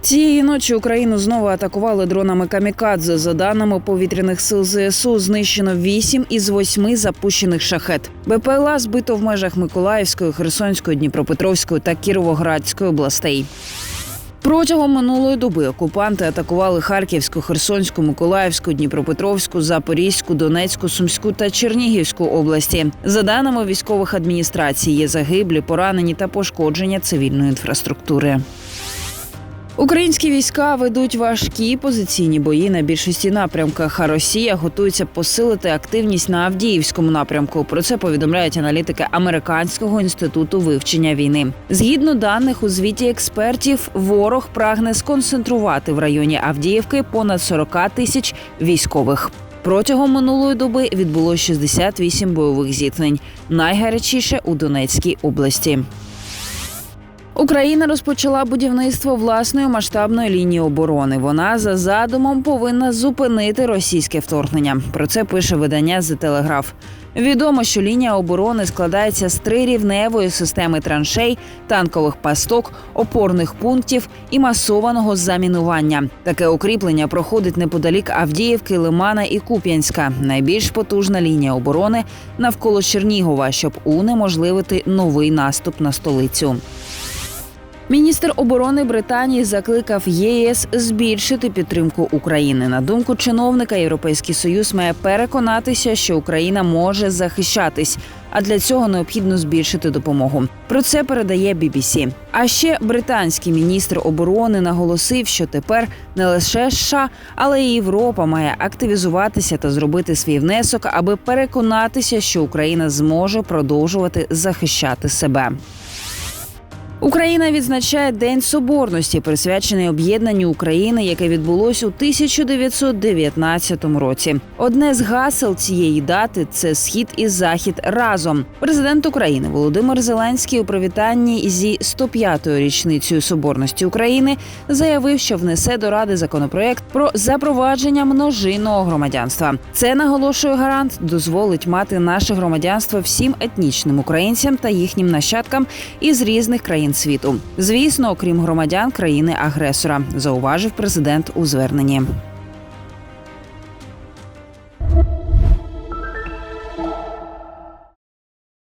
Цієї ночі Україну знову атакували дронами камікадзе. За даними повітряних сил ЗСУ, знищено 8 із 8 запущених шахет. БПЛА збито в межах Миколаївської, Херсонської, Дніпропетровської та Кіровоградської областей. Протягом минулої доби окупанти атакували Харківську, Херсонську, Миколаївську, Дніпропетровську, Запорізьку, Донецьку, Сумську та Чернігівську області. За даними військових адміністрацій, є загиблі, поранені та пошкодження цивільної інфраструктури. Українські війська ведуть важкі позиційні бої на більшості напрямках. А Росія готується посилити активність на Авдіївському напрямку. Про це повідомляють аналітики Американського інституту вивчення війни. Згідно даних у звіті експертів, ворог прагне сконцентрувати в районі Авдіївки понад 40 тисяч військових. Протягом минулої доби відбулося 68 бойових зіткнень. Найгарячіше у Донецькій області. Україна розпочала будівництво власної масштабної лінії оборони. Вона за задумом повинна зупинити російське вторгнення. Про це пише видання The Telegraph. Відомо, що лінія оборони складається з трирівневої системи траншей, танкових пасток, опорних пунктів і масованого замінування. Таке укріплення проходить неподалік Авдіївки, Лимана і Куп'янська. Найбільш потужна лінія оборони навколо Чернігова, щоб унеможливити новий наступ на столицю. Міністр оборони Британії закликав ЄС збільшити підтримку України. На думку чиновника, Європейський Союз має переконатися, що Україна може захищатись, а для цього необхідно збільшити допомогу. Про це передає BBC. А ще британський міністр оборони наголосив, що тепер не лише США, але й Європа має активізуватися та зробити свій внесок, аби переконатися, що Україна зможе продовжувати захищати себе. Україна відзначає День Соборності, присвячений об'єднанню України, яке відбулось у 1919 році. Одне з гасел цієї дати це схід і захід разом. Президент України Володимир Зеленський у привітанні зі 105-ю річницею соборності України заявив, що внесе до ради законопроект про запровадження множинного громадянства. Це наголошує гарант, дозволить мати наше громадянство всім етнічним українцям та їхнім нащадкам із різних країн світу. Звісно, окрім громадян країни-агресора, зауважив президент у зверненні.